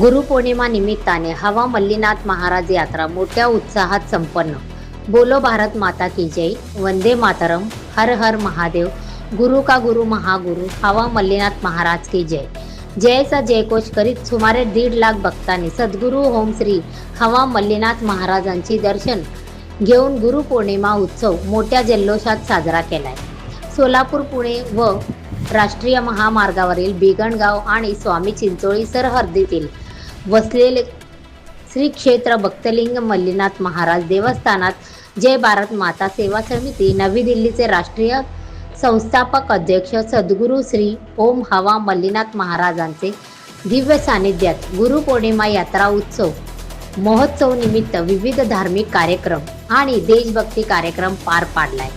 गुरुपौर्णिमा निमित्ताने हवा मल्लीनाथ महाराज यात्रा मोठ्या उत्साहात संपन्न. बोलो भारत माता की जय. वंदे मातरम. हर हर महादेव. गुरु का गुरु महागुरु. हवा मल्लीनाथ महाराज की जय. जयचा जयघोष करीत सुमारे दीड लाख भक्तांनी सद्गुरू होम श्री हवा मल्लीनाथ महाराजांची दर्शन घेऊन गुरुपौर्णिमा उत्सव मोठ्या जल्लोषात साजरा केलाय. सोलापूर पुणे व राष्ट्रीय महामार्गावरील बिगणगाव आणि स्वामी चिंचोळी सरहद्दीतील वसलेले श्री क्षेत्र भक्तलिंग मल्लीनाथ महाराज देवस्थानात जय भारत माता सेवा समिती नवी दिल्लीचे राष्ट्रीय संस्थापक अध्यक्ष सद्गुरू श्री ओम हवा मल्लीनाथ महाराजांचे दिव्य सानिध्यात गुरुपौर्णिमा यात्रा उत्सव महोत्सव निमित्त विविध धार्मिक कार्यक्रम आणि देशभक्ती कार्यक्रम पार पाडलाय.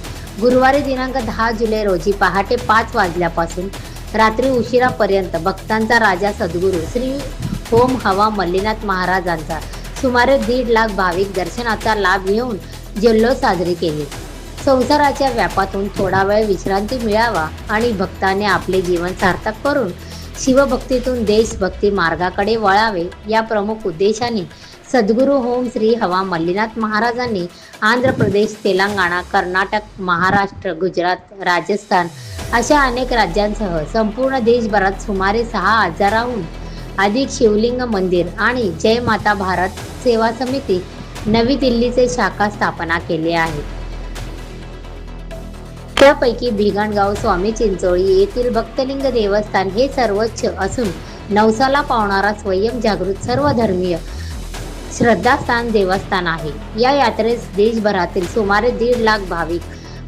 गुरुवारी दिनांक दहा जुलै रोजी पहाटे पाच वाजल्यापासून रात्री उशिरापर्यंत भक्तांचा राजा सद्गुरू श्री ओम हवा मल्लीनाथ महाराजांचा. सुमारे दीड लाख भाविक दर्शनाचा लाभ घेऊन जल्लोष साजरी केली. संसाराच्या व्यापातून थोडा वेळ विश्रांती मिळावा आणि भक्ताने आपले जीवन सार्थक करून शिवभक्तीतून देशभक्ती मार्गाकडे वळावे या प्रमुख उद्देशाने सद्गुरू होम श्री हवा मल्लीनाथ महाराजांनी आंध्र प्रदेश तेलंगणा कर्नाटक महाराष्ट्र गुजरात राजस्थान अशा अनेक राज्यांसह संपूर्ण देशभरात सुमारे सहा हजाराहून अधिक शिवलिंग मंदिर आणि जय माता भारत सेवा समिती नवी दिल्लीचे शाखा स्थापना केले आहे. त्यापैकी भिगणगाव स्वामी चिंचोळी येथील भक्तलिंग देवस्थान हे सर्वोच्च असून नवसाला पावणारा स्वयं जागृत सर्वधर्मीय श्रद्धास्थान देवस्थान आहे. या यात्रेस देशभरातील सुमारे दीड लाख भाविक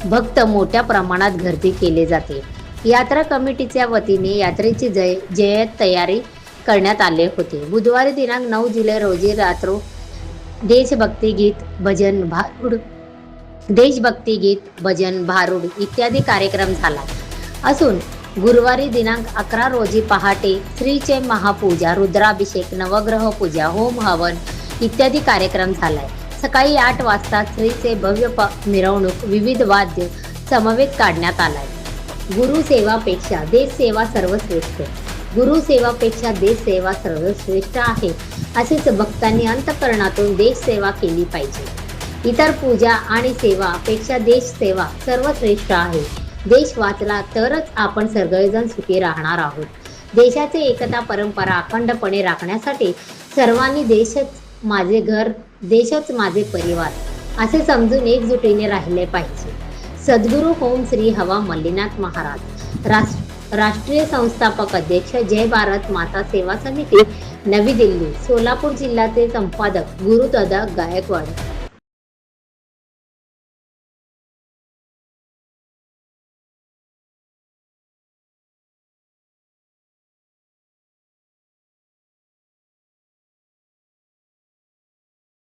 भक्त मोठ्या प्रमाणात गर्दी केली जाते. यात्रा कमिटीच्या वतीने यात्रेची जय जयत तयारी करण्यात आले होते. बुधवारी दिनांक नऊ जुलै रोजी रात्र देशभक्ती गीत भजन भारुड देशभक्ती गीत भजन भारुड इत्यादी कार्यक्रम झाला. असून गुरुवारी दिनांक अकरा रोजी पहाटे श्रीचे महापूजा रुद्राभिषेक नवग्रह पूजा होम हवन इत्यादी कार्यक्रम झालाय. सकाळी आठ वाजता श्रीचे भव्य प मिरवणूक विविध वाद्य समवेत काढण्यात आलाय. गुरुसेवापेक्षा देशसेवा सर्वश्रेष्ठ. गुरुसेवापेक्षा देशसेवा सर्वश्रेष्ठ आहे. असेच भक्तांनी अंतकरणातून देशसेवा केली पाहिजे. इतर पूजा आणि सेवापेक्षा देशसेवा सर्वश्रेष्ठ आहे. देश वाचला तरच आपण सगळेजण सुखी राहणार आहोत. देशाचे एकता परंपरा अखंडपणे राखण्यासाठी सर्वांनी देशच माझे घर देशच माझे परिवार असे समजून एकजुटीने राहिले पाहिजे. सद्गुरू होम श्री हवा मल्लीनाथ महाराज. राष्ट्र राष्ट्रीय संस्थापक अध्यक्ष जय भारत माता सेवा समिती नवी दिल्ली सोलापूर जिल्ह्याचे संपादक गुरुदादा गायकवाड.